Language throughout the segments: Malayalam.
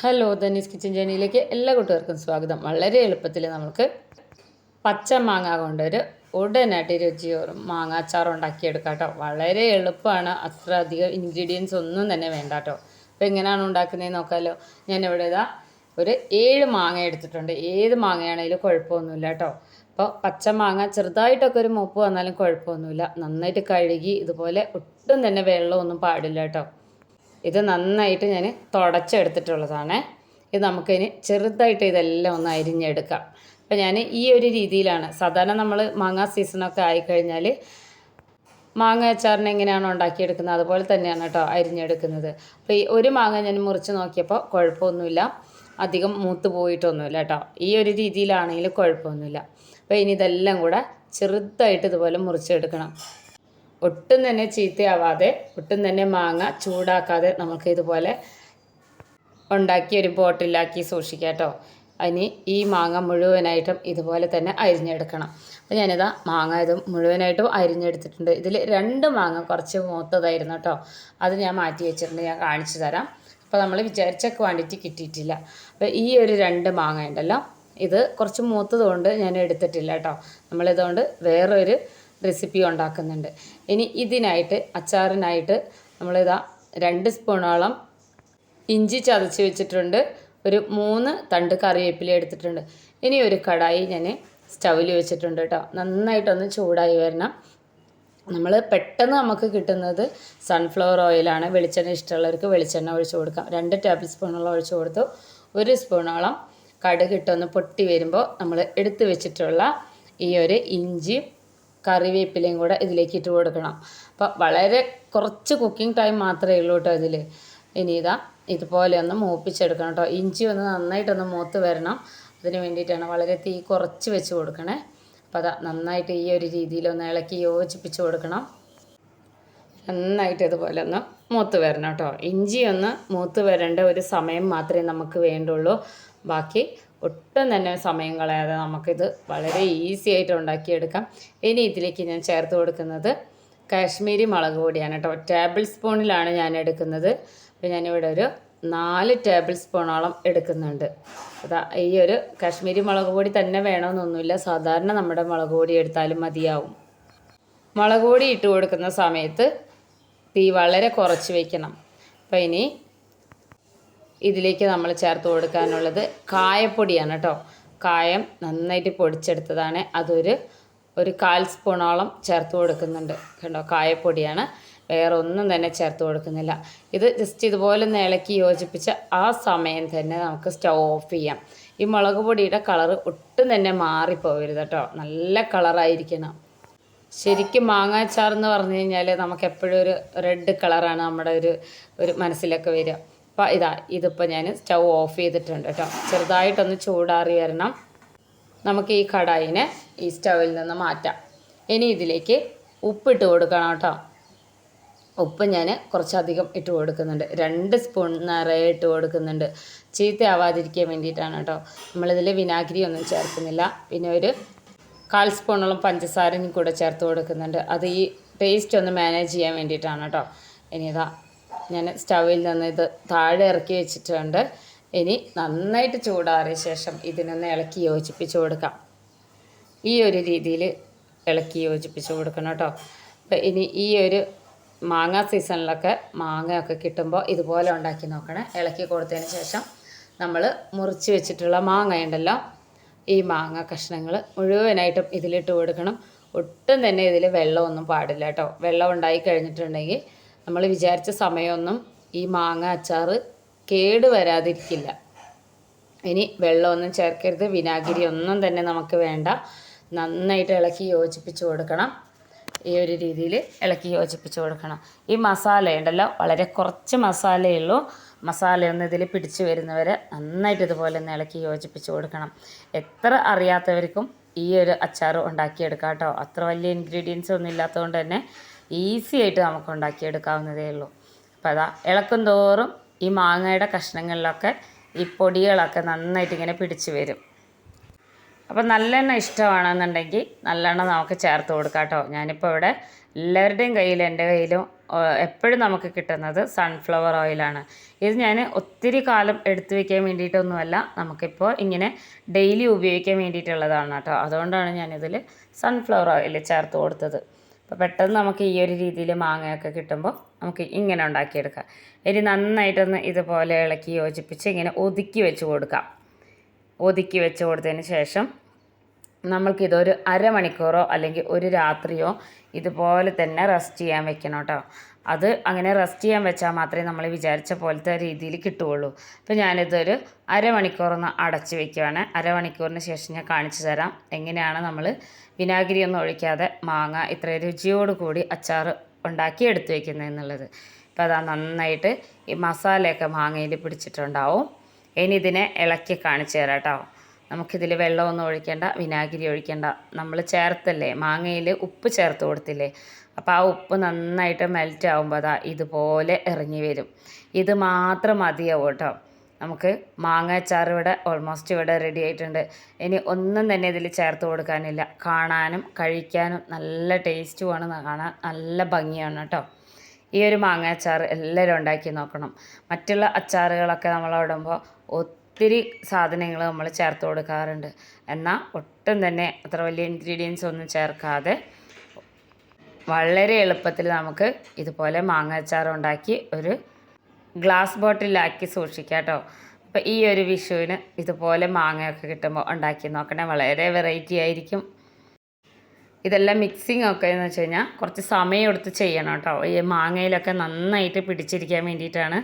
ഹലോ ധനീസ് കിച്ചൻ ജേണിയിലേക്ക് എല്ലാ കൂട്ടുകാർക്കും സ്വാഗതം. വളരെ എളുപ്പത്തിൽ നമുക്ക് പച്ച മാങ്ങ കൊണ്ടൊരു ഉടനടി രുചിയോറും മാങ്ങ അച്ചാർ ഉണ്ടാക്കിയെടുക്കാം കേട്ടോ. വളരെ എളുപ്പമാണ്. അത്ര അധികം ഇൻഗ്രീഡിയൻസ് ഒന്നും തന്നെ വേണ്ട കേട്ടോ. അപ്പോൾ എങ്ങനെയാണ് ഉണ്ടാക്കുന്നതെന്ന് നോക്കാമല്ലോ ഇവിടെ ഇതാ ഒരു ഏഴ് മാങ്ങ എടുത്തിട്ടുണ്ട്. ഏത് മാങ്ങയാണെങ്കിലും കുഴപ്പമൊന്നുമില്ല കേട്ടോ. അപ്പോൾ പച്ച മാങ്ങ ചെറുതായിട്ടൊക്കെ ഒരു മൂപ്പ് വന്നാലും കുഴപ്പമൊന്നുമില്ല. നന്നായിട്ട് കഴുകി ഇതുപോലെ ഒട്ടും തന്നെ വെള്ളമൊന്നും പാടില്ല കേട്ടോ. ഇത് നന്നായിട്ട് ഞാൻ തുടച്ചെടുത്തിട്ടുള്ളതാണ്. ഇത് നമുക്കിനി ചെറുതായിട്ട് ഇതെല്ലാം ഒന്ന് അരിഞ്ഞെടുക്കാം. അപ്പം ഞാൻ ഈ ഒരു രീതിയിലാണ്. സാധാരണ നമ്മൾ മാങ്ങ സീസണൊക്കെ ആയിക്കഴിഞ്ഞാൽ മാങ്ങ അച്ചാറിന് എങ്ങനെയാണോ ഉണ്ടാക്കിയെടുക്കുന്നത് അതുപോലെ തന്നെയാണ് കേട്ടോ അരിഞ്ഞെടുക്കുന്നത്. അപ്പോൾ ഈ ഒരു മാങ്ങ ഞാൻ മുറിച്ച് നോക്കിയപ്പോൾ കുഴപ്പമൊന്നുമില്ല. അധികം മൂത്ത് പോയിട്ടൊന്നുമില്ല കേട്ടോ. ഈ ഒരു രീതിയിലാണെങ്കിൽ കുഴപ്പമൊന്നുമില്ല. അപ്പോൾ ഇനി ഇതെല്ലാം കൂടെ ചെറുതായിട്ട് ഇതുപോലെ മുറിച്ചെടുക്കണം. ഒട്ടും തന്നെ ചീത്തയാവാതെ ഒട്ടും തന്നെ മാങ്ങ ചൂടാക്കാതെ നമുക്ക് ഇതുപോലെ ഉണ്ടാക്കി ഒരു ബോട്ടിലാക്കി സൂക്ഷിക്കാം കേട്ടോ. അതിന് ഈ മാങ്ങ മുഴുവനായിട്ടും ഇതുപോലെ തന്നെ അരിഞ്ഞെടുക്കണം. അപ്പോൾ ഞാനിതാ മാങ്ങ ഇത് മുഴുവനായിട്ടും അരിഞ്ഞെടുത്തിട്ടുണ്ട്. ഇതിൽ രണ്ട് മാങ്ങ കുറച്ച് മൂത്തതായിരുന്നു കേട്ടോ. അത് ഞാൻ മാറ്റി വെച്ചിട്ടുണ്ട് ഞാൻ കാണിച്ചു തരാം. അപ്പോൾ നമ്മൾ വിചാരിച്ച ക്വാണ്ടിറ്റി കിട്ടിയിട്ടില്ല. അപ്പോൾ ഈ ഒരു രണ്ട് മാങ്ങ ഉണ്ടല്ലോ ഇത് കുറച്ച് മൂത്തതുകൊണ്ട് ഞാൻ എടുത്തിട്ടില്ല കേട്ടോ. നമ്മളിതുകൊണ്ട് വേറൊരു റെസിപ്പി ഉണ്ടാക്കുന്നുണ്ട്. ഇനി ഇതിനായിട്ട് അച്ചാറിനായിട്ട് നമ്മളിതാ രണ്ട് സ്പൂണോളം ഇഞ്ചി ചതച്ച് വെച്ചിട്ടുണ്ട്. ഒരു മൂന്ന് തണ്ട് കറിവേപ്പില എടുത്തിട്ടുണ്ട്. ഇനി ഒരു കടായി ഞാൻ സ്റ്റൗവിൽ വെച്ചിട്ടുണ്ട് കേട്ടോ. നന്നായിട്ടൊന്ന് ചൂടായി വരണം. നമ്മൾ പെട്ടെന്ന് നമുക്ക് കിട്ടുന്നത് സൺഫ്ലവർ ഓയിലാണ് വെളിച്ചെണ്ണ ഇഷ്ടമുള്ളവർക്ക് വെളിച്ചെണ്ണ ഒഴിച്ചു കൊടുക്കാം. രണ്ട് ടേബിൾ സ്പൂണോളം ഒഴിച്ചു കൊടുത്തു. ഒരു സ്പൂണോളം കടുക് ഇട്ടൊന്ന് പൊട്ടി വരുമ്പോൾ നമ്മൾ എടുത്തു വെച്ചിട്ടുള്ള ഈ ഒരു ഇഞ്ചിയും കറിവേപ്പിലയും കൂടെ ഇതിലേക്ക് ഇട്ട് കൊടുക്കണം. അപ്പോൾ വളരെ കുറച്ച് കുക്കിംഗ് ടൈം മാത്രമേ ഉള്ളൂ കേട്ടോ ഇതിൽ ഇനി ഇതാ ഇതുപോലെ ഒന്ന് മൂപ്പിച്ചെടുക്കണം കേട്ടോ ഇഞ്ചി ഒന്ന് നന്നായിട്ടൊന്ന് മൂത്ത് വരണം. അതിന് വേണ്ടിയിട്ടാണ് വളരെ തീ കുറച്ച് വെച്ച് കൊടുക്കണേ. അപ്പോൾ അതാ നന്നായിട്ട് ഈ ഒരു രീതിയിലൊന്ന് ഇളക്കി യോജിപ്പിച്ച് കൊടുക്കണം. നന്നായിട്ട് ഇതുപോലെ ഒന്ന് മൂത്ത് വരണം കേട്ടോ. ഇഞ്ചി ഒന്ന് മൂത്ത് വരേണ്ട ഒരു സമയം മാത്രമേ നമുക്ക് വേണ്ടുള്ളൂ. ബാക്കി ഒട്ടും തന്നെ സമയം കളയാതെ നമുക്കിത് വളരെ ഈസി ആയിട്ട് ഉണ്ടാക്കിയെടുക്കാം. ഇനി ഇതിലേക്ക് ഞാൻ ചേർത്ത് കൊടുക്കുന്നത് കാശ്മീരി മുളക് പൊടിയാണ് കേട്ടോ. ടേബിൾ സ്പൂണിലാണ് ഞാൻ എടുക്കുന്നത്. അപ്പോൾ ഞാനിവിടെ ഒരു നാല് ടേബിൾ സ്പൂണോളം എടുക്കുന്നുണ്ട്. അതാ ഈ ഒരു കാശ്മീരി മുളക് പൊടി തന്നെ വേണമെന്നൊന്നുമില്ല. സാധാരണ നമ്മുടെ മുളക് പൊടി എടുത്താലും മതിയാവും. മുളക് പൊടി ഇട്ട് കൊടുക്കുന്ന സമയത്ത് തീ വളരെ കുറച്ച് വയ്ക്കണം അപ്പോൾ ഇനി ഇതിലേക്ക് നമ്മൾ ചേർത്ത് കൊടുക്കാനുള്ളത് കായപ്പൊടിയാണ് കേട്ടോ. കായം നന്നായിട്ട് പൊടിച്ചെടുത്തതാണ്. അതൊരു ഒരു കാൽ സ്പൂണോളം ചേർത്ത് കൊടുക്കുന്നുണ്ട് കണ്ടോ കായപ്പൊടിയാണ്. വേറെ ഒന്നും തന്നെ ചേർത്ത് കൊടുക്കുന്നില്ല. ഇത് ജസ്റ്റ് ഇതുപോലെ ഒന്ന് ഇളക്കി യോജിപ്പിച്ച് ആ സമയം തന്നെ നമുക്ക് സ്റ്റൗ ഓഫ് ചെയ്യാം. ഈ മുളക് പൊടിയുടെ കളറ് ഒട്ടും തന്നെ മാറിപ്പോകരുത് കേട്ടോ. നല്ല കളറായിരിക്കണം. ശരിക്കും മാങ്ങാച്ചാർ എന്ന് പറഞ്ഞു കഴിഞ്ഞാൽ നമുക്ക് എപ്പോഴും ഒരു റെഡ് കളറാണ് നമ്മുടെ ഒരു ഒരു മനസ്സിലൊക്കെ വരിക. അപ്പോൾ ഇതാ ഇതിപ്പോൾ ഞാൻ സ്റ്റൗ ഓഫ് ചെയ്തിട്ടുണ്ട് കേട്ടോ. ചെറുതായിട്ടൊന്ന് ചൂടാറി വരണം. നമുക്ക് ഈ കടായിനെ ഈ സ്റ്റൗവിൽ നിന്ന് മാറ്റാം. ഇനി ഇതിലേക്ക് ഉപ്പിട്ട് കൊടുക്കണം കേട്ടോ. ഉപ്പ് ഞാൻ കുറച്ചധികം ഇട്ട് കൊടുക്കുന്നുണ്ട്. രണ്ട് സ്പൂൺ നിറയെ ഇട്ട് കൊടുക്കുന്നുണ്ട്. ചീത്തയാവാതിരിക്കാൻ വേണ്ടിയിട്ടാണ് കേട്ടോ. നമ്മളിതിൽ വിനാഗിരി ഒന്നും ചേർക്കുന്നില്ല. പിന്നെ ഒരു കാൽ സ്പൂണോളം പഞ്ചസാരയും കൂടെ ചേർത്ത് കൊടുക്കുന്നുണ്ട്. അത് ഈ പേസ്റ്റ് ഒന്ന് മാനേജ് ചെയ്യാൻ വേണ്ടിയിട്ടാണ് കേട്ടോ ഇനി ഇതാ ഞാൻ സ്റ്റൗവിൽ നിന്ന് ഇത് താഴെ ഇറക്കി വെച്ചിട്ടുണ്ട്. ഇനി നന്നായിട്ട് ചൂടാറിയ ശേഷം ഇതിനൊന്ന് ഇളക്കി യോജിപ്പിച്ച് കൊടുക്കാം. ഈ ഒരു രീതിയിൽ ഇളക്കി യോജിപ്പിച്ച് കൊടുക്കണം കേട്ടോ അപ്പം ഇനി ഈ ഒരു മാങ്ങ സീസണിലൊക്കെ മാങ്ങയൊക്കെ കിട്ടുമ്പോൾ ഇതുപോലെ ഉണ്ടാക്കി നോക്കണേ. ഇളക്കി കൊടുത്തതിന് ശേഷം നമ്മൾ മുറിച്ച് വെച്ചിട്ടുള്ള മാങ്ങ ഉണ്ടല്ലോ ഈ മാങ്ങ കഷ്ണങ്ങൾ മുഴുവനായിട്ടും ഇതിലിട്ട് കൊടുക്കണം. ഒട്ടും തന്നെ ഇതിൽ വെള്ളമൊന്നും പാടില്ല കേട്ടോ. വെള്ളം ഉണ്ടായി കഴിഞ്ഞിട്ടുണ്ടെങ്കിൽ നമ്മൾ വിചാരിച്ച സമയമൊന്നും ഈ മാങ്ങ അച്ചാർ കേട് വരാതിരിക്കില്ല. ഇനി വെള്ളമൊന്നും ചേർക്കരുത്. വിനാഗിരി ഒന്നും തന്നെ നമുക്ക് വേണ്ട. നന്നായിട്ട് ഇളക്കി യോജിപ്പിച്ച് കൊടുക്കണം. ഈ ഒരു രീതിയിൽ ഇളക്കി യോജിപ്പിച്ച് കൊടുക്കണം. ഈ മസാല ഉണ്ടല്ലോ വളരെ കുറച്ച് മസാലയേ ഉള്ളൂ മസാലയൊന്നും ഇതിൽ പിടിച്ച് വരുന്നവരെ നന്നായിട്ട് ഇതുപോലെ ഒന്ന് ഇളക്കി യോജിപ്പിച്ച് കൊടുക്കണം. എത്ര അറിയാത്തവർക്കും ഈ ഒരു അച്ചാർ ഉണ്ടാക്കിയെടുക്കാം കേട്ടോ. അത്ര വലിയ ഇൻഗ്രീഡിയൻസ് ഒന്നും ഇല്ലാത്തതുകൊണ്ട് തന്നെ ഈസി ആയിട്ട് നമുക്ക് ഉണ്ടാക്കിയെടുക്കാവുന്നതേ ഉള്ളൂ. അപ്പോൾ അതാ ഇളക്കും തോറും ഈ മാങ്ങയുടെ കഷ്ണങ്ങളിലൊക്കെ ഈ പൊടികളൊക്കെ നന്നായിട്ട് ഇങ്ങനെ പിടിച്ച് വരും. അപ്പോൾ നല്ലെണ്ണ ഇഷ്ടമാണെന്നുണ്ടെങ്കിൽ നല്ലെണ്ണ നമുക്ക് ചേർത്ത് കൊടുക്കാം കേട്ടോ. ഞാനിപ്പോൾ ഇവിടെ എല്ലാവരുടെയും കയ്യിൽ എന്റെ കയ്യിലും എപ്പോഴും നമുക്ക് കിട്ടുന്നത് സൺഫ്ലവർ ഓയിലാണ് ഇത് ഞാൻ ഒത്തിരി കാലം എടുത്തു വയ്ക്കാൻ വേണ്ടിയിട്ടൊന്നുമല്ല നമുക്കിപ്പോൾ ഇങ്ങനെ ഡെയിലി ഉപയോഗിക്കാൻ വേണ്ടിയിട്ടുള്ളതാണ് കേട്ടോ. അതുകൊണ്ടാണ് ഞാനിതിൽ സൺഫ്ലവർ ഓയിൽ ചേർത്ത് കൊടുത്തത്. അപ്പോൾ പെട്ടെന്ന് നമുക്ക് ഈ ഒരു രീതിയിൽ മാങ്ങയൊക്കെ കിട്ടുമ്പോൾ നമുക്ക് ഇങ്ങനെ ഉണ്ടാക്കിയെടുക്കാം. ഇനി നന്നായിട്ടൊന്ന് ഇതുപോലെ ഇളക്കി യോജിപ്പിച്ച് ഇങ്ങനെ ഒതുക്കി വെച്ച് കൊടുക്കാം. ഒതുക്കി വെച്ച് കൊടുത്തതിന് ശേഷം നമ്മൾക്കിതൊരു അരമണിക്കൂറോ അല്ലെങ്കിൽ ഒരു രാത്രിയോ ഇതുപോലെ തന്നെ റെസ്റ്റ് ചെയ്യാൻ വെക്കണം കേട്ടോ അത് അങ്ങനെ റെസ്റ്റ് ചെയ്യാൻ വെച്ചാൽ മാത്രമേ നമ്മൾ വിചാരിച്ച പോലത്തെ രീതിയിൽ കിട്ടുകയുള്ളൂ. അപ്പോൾ ഞാനിതൊരു അരമണിക്കൂറൊന്ന് അടച്ച് വെക്കുകയാണ് അരമണിക്കൂറിന് ശേഷം ഞാൻ കാണിച്ചു തരാം എങ്ങനെയാണ് നമ്മൾ വിനാഗിരി ഒന്നും ഒഴിക്കാതെ മാങ്ങ ഇത്ര രുചിയോട് കൂടി അച്ചാർ ഉണ്ടാക്കി എടുത്ത് വയ്ക്കുന്നത് എന്നുള്ളത്. അപ്പോൾ അതാ നന്നായിട്ട് ഈ മസാലയൊക്കെ മാങ്ങയിൽ പിടിച്ചിട്ടുണ്ടാവും. ഇനി ഇതിനെ ഇളക്കി കാണിച്ചു തരാം കേട്ടോ. നമുക്കിതിൽ വെള്ളമൊന്നും ഒഴിക്കേണ്ട വിനാഗിരി ഒഴിക്കേണ്ട. നമ്മൾ ചേർത്തല്ലേ മാങ്ങയിൽ ഉപ്പ് ചേർത്ത് കൊടുത്തില്ലേ അപ്പോൾ ആ ഉപ്പ് നന്നായിട്ട് മെൽറ്റ് ആകുമ്പോൾ അതാ ഇതുപോലെ ഇറങ്ങി വരും. ഇത് മാത്രം മതിയാവും കേട്ടോ. നമുക്ക് മാങ്ങാച്ചാർ ഇവിടെ ഓൾമോസ്റ്റ് ഇവിടെ റെഡി ആയിട്ടുണ്ട്. ഇനി ഒന്നും തന്നെ ഇതിൽ ചേർത്ത് കൊടുക്കാനില്ല. കാണാനും കഴിക്കാനും നല്ല ടേസ്റ്റുമാണ് കാണാൻ നല്ല ഭംഗിയാണ് കേട്ടോ. ഈ ഒരു മാങ്ങാച്ചാർ എല്ലാവരും ഉണ്ടാക്കി നോക്കണം. മറ്റുള്ള അച്ചാറുകളൊക്കെ നമ്മൾ ഇടുമ്പോൾ ഒത്തിരി സാധനങ്ങൾ നമ്മൾ ചേർത്ത് കൊടുക്കാറുണ്ട്. എന്നാൽ ഒട്ടും തന്നെ അത്ര വലിയ ഇൻഗ്രീഡിയൻസ് ഒന്നും ചേർക്കാതെ വളരെ എളുപ്പത്തിൽ നമുക്ക് ഇതുപോലെ മാങ്ങ അച്ചാർ ഉണ്ടാക്കി ഒരു ഗ്ലാസ് ബോട്ടിലാക്കി സൂക്ഷിക്കാം കേട്ടോ. അപ്പോൾ ഈ ഒരു വിഷുവിന് ഇതുപോലെ മാങ്ങയൊക്കെ കിട്ടുമ്പോൾ ഉണ്ടാക്കി നോക്കണേ. വളരെ വെറൈറ്റി ആയിരിക്കും. ഇതെല്ലാം മിക്സിങ് ഒക്കെ എന്ന് വെച്ച് കഴിഞ്ഞാൽ കുറച്ച് സമയം എടുത്ത് ചെയ്യണം കേട്ടോ. ഈ മാങ്ങയിലൊക്കെ നന്നായിട്ട് പിടിച്ചിരിക്കാൻ വേണ്ടിയിട്ടാണ്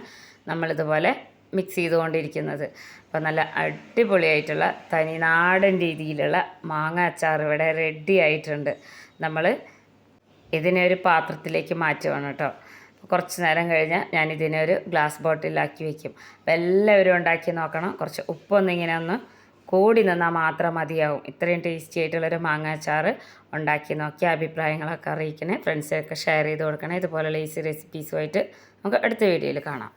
നമ്മളിതുപോലെ മിക്സ് ചെയ്തുകൊണ്ടിരിക്കുന്നത്. അപ്പോൾ നല്ല അടിപൊളിയായിട്ടുള്ള തനിനാടൻ രീതിയിലുള്ള മാങ്ങ അച്ചാർ ഇവിടെ റെഡി ആയിട്ടുണ്ട്. നമ്മൾ ഇതിനെ ഒരു പാത്രത്തിലേക്ക് മാറ്റുവാണ് കേട്ടോ. കുറച്ച് നേരം കഴിഞ്ഞാൽ ഞാൻ ഇതിനെ ഒരു ഗ്ലാസ് ബോട്ടിലാക്കി വെക്കും. അപ്പോൾ എല്ലാവരും ഉണ്ടാക്കി നോക്കണം. കുറച്ച് ഉപ്പൊന്നിങ്ങനെ ഒന്ന് കൂടി നിന്നാൽ മാത്രം മതിയാവും. ഇത്രയും ടേസ്റ്റി ആയിട്ടുള്ളൊരു അച്ചാർ ഉണ്ടാക്കി നോക്കി അഭിപ്രായങ്ങളൊക്കെ അറിയിക്കണേ. ഫ്രണ്ട്സൊക്കെ ഷെയർ ചെയ്ത് കൊടുക്കണേ. ഇതുപോലെയുള്ള ഈസി റെസിപ്പീസുമായിട്ട് നമുക്ക് അടുത്ത വീഡിയോയിൽ കാണാം.